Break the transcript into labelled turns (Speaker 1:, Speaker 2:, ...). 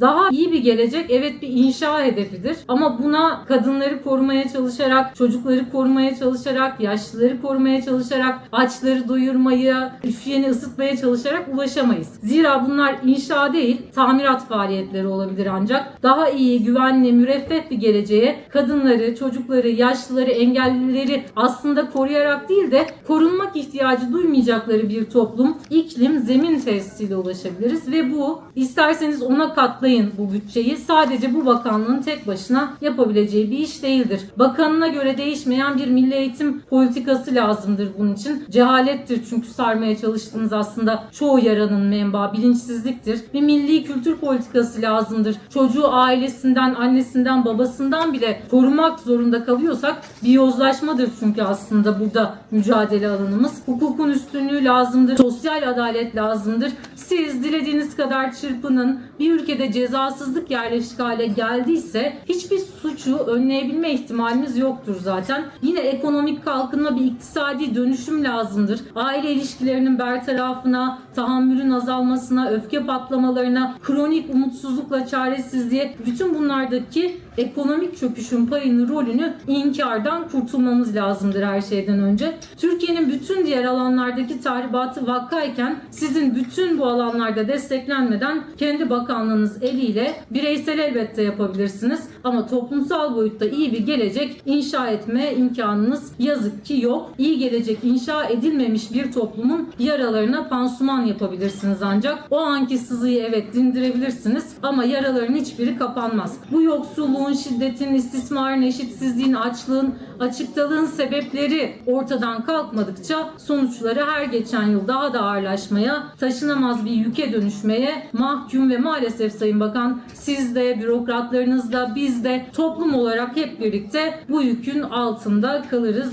Speaker 1: Daha iyi bir gelecek evet bir inşa hedefidir. Ama buna kadınları korumaya çalışarak, çocukları korumaya çalışarak, yaşlıları korumaya çalışarak, açları doyurmaya, üşüyeni ısıtmaya çalışarak ulaşamayız. Zira bunlar inşa değil, tamirat faaliyetleri olabilir ancak. Daha iyi, güvenli, müreffeh bir geleceğe kadınları, çocukları, yaşlıları, engellileri aslında koruyarak değil de korunmak ihtiyacı duymayacakları bir toplum, iklim, zemin tesisiyle ulaşabiliriz ve bu isterseniz ona katlayın bu bütçeyi. Sadece bu bakanlığın tek başına yapabileceği bir iş değildir. Bakanına göre değişmeyen bir milli eğitim politikası lazımdır bunun için. Cehalettir çünkü sarmaya çalıştığınız aslında çoğu yaranın menbaı bilinçsizliktir. Bir milli kültür politikası lazımdır. Çocuğu ailesinden, annesinden, babasından bile korumak zorunda kalıyorsak bir yozlaşmadır çünkü aslında burada mücadele alanımız. Hukukun üstünlüğü lazımdır. Sosyal adalet lazımdır. Siz dilediğiniz kadar çırpının. Bir ülkede cezasızlık yerleşik hale geldiyse hiçbir suçu önleyebilme ihtimaliniz yoktur zaten. Yine ekonomik kalkınma bir iktisadi dönüşüm lazımdır. Aile ilişkilerinin bertarafına, tahammülün azalmasına, öfke patlamalarına, kronik umutsuzlukla çaresizliğe bütün bunlardaki ekonomik çöküşün payını, rolünü inkardan kurtulmamız lazımdır her şeyden önce. Türkiye'nin bütün diğer alanlardaki tahribatı vakkayken sizin bütün bu alanlarda desteklenmeden kendi bakanlığınız eliyle bireysel elbette yapabilirsiniz ama toplumsal boyutta iyi bir gelecek inşa etme imkanınız yazık ki yok. İyi gelecek inşa edilmemiş bir toplumun yaralarına pansuman yapabilirsiniz ancak. O anki sızıyı evet dindirebilirsiniz ama yaraların hiçbiri kapanmaz. Bu yoksulluğun, şiddetin, istismarın, eşitsizliğin, açlığın, açıktalığın sebepleri ortadan kalkmadıkça sonuçları her geçen yıl daha da ağırlaşmaya, taşınamaz bir yüke dönüşmeye mahkum ve maalesef Sayın Bakan siz de, bürokratlarınız da, biz de toplum olarak hep birlikte bu yükün altında kalırız.